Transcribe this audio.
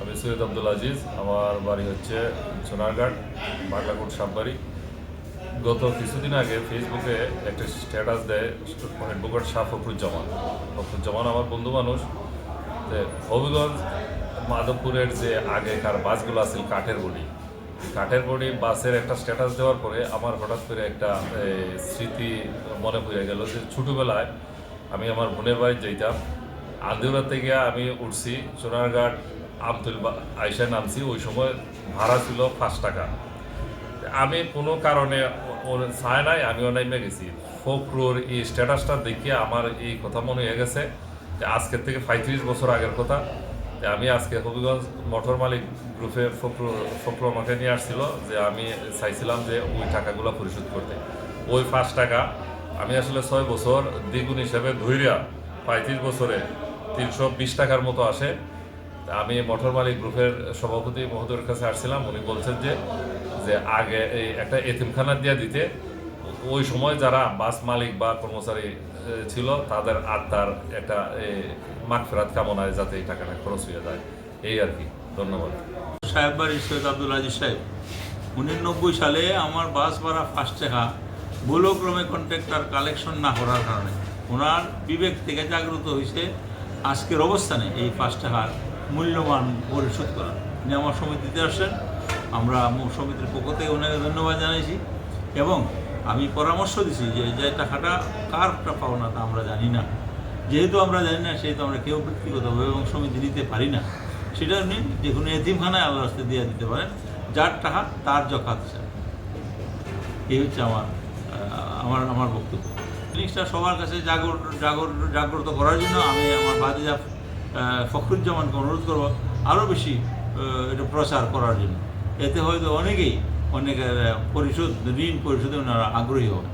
আমি সৈয়দ আব্দুল আজিজ। আমার বাড়ি হচ্ছে সোনারঘাট, বাগলাকোট সাববাড়ি গত কিছুদিন আগে ফেসবুকে একটা স্ট্যাটাস দেয় হেডবুকার শাহ ফখরুজ্জামান। ফখরুজ্জামান আমার বন্ধু মানুষ। হবিগঞ্জ, মাধবপুরের যে আগেকার বাসগুলো আছে, কাঠের বডি। কাঠের বডি বাসের একটা স্ট্যাটাস দেওয়ার পরে আমার হঠাৎ করে একটা স্মৃতি মনে পড়ে গেল যে ছোটোবেলায় আমি আমার বোনের বাড়ি যাইতাম। আন্দিউরা থেকে আমি উঠছি, সোনারঘাট, আমতুল আইসা নামছি। ওই সময় ভাড়া ছিল পাঁচ টাকা। আমি কোনো কারণে ছায় নাই, আমিও নাইমে গেছি। ফোকরোর এই স্ট্যাটাসটা দেখে আমার এই কথা মনে হয়ে গেছে যে আজকের থেকে পঁয়ত্রিশ বছর আগের কথা। যে আমি আজকে হবিগঞ্জ মোটর মালিক গ্রুপে ফখরু ফখরু আমাকে নিয়ে আসছিল যে আমি চাইছিলাম যে ওই টাকাগুলো পরিশোধ করতে। ওই পাঁচ টাকা আমি আসলে ছয় বছর দ্বিগুণ হিসেবে ধৈর্যা পঁয়ত্রিশ বছরে তিনশো বিশ টাকার মতো আসে। আমি মোটর মালিক গ্রুপের সভাপতি মহোদয়ের কাছে আসছিলাম, উনি বলছেন যে যে আগে এই একটা এতিমখানা দিয়ে দিতে। ওই সময় যারা বাস মালিক বা কর্মচারী ছিল, তাদের আত্মার একটা মাঠ ফেরাত কামনায় যাতে এই টাকাটা খরচ হয়ে যায়। এই আর কি, ধন্যবাদ। সাহেব বাড়ি সৈয়দ আব্দুল আজিজ সাহেব উনিনব্বই সালে আমার বাস ভাড়া ফার্স্ট টাকা ভুলক্রমে কন্ট্রাক্টর কালেকশন না করার কারণে ওনার বিবেক থেকে জাগ্রত হয়েছে আজকের অবস্থানে এই পাঁচ টাকার মূল্যমান পরিশোধ করা। উনি আমার সমিতিতে আসছেন আমরা সমিতির পক্ষ থেকে ওনাকে ধন্যবাদ জানাইছি এবং আমি পরামর্শ দিছি যে যে টাকাটা কারটা পাওনা তা আমরা জানি না। যেহেতু আমরা জানি না, সেহেতু আমরা কেউ ব্যক্তিগতভাবে এবং সমিতি নিতে পারি না। সেটা উনি যে কোনো এতিমখানায় আল্লাহ রাস্তায় দিয়ে দিতে পারেন, যার টাকা তার হিসাবে এই হচ্ছে আমার আমার আমার বক্তব্য। জিনিসটা সবার কাছে জাগর জাগর, জাগ্রত করার জন্য আমি আমার বাদিজা ফখরুজ্জামানকে অনুরোধ করব আরও বেশি এটা প্রচার করার জন্য। এতে হয়তো অনেকেই, অনেকের পরিশোধ, ঋণ পরিশোধে ওনারা আগ্রহী হবে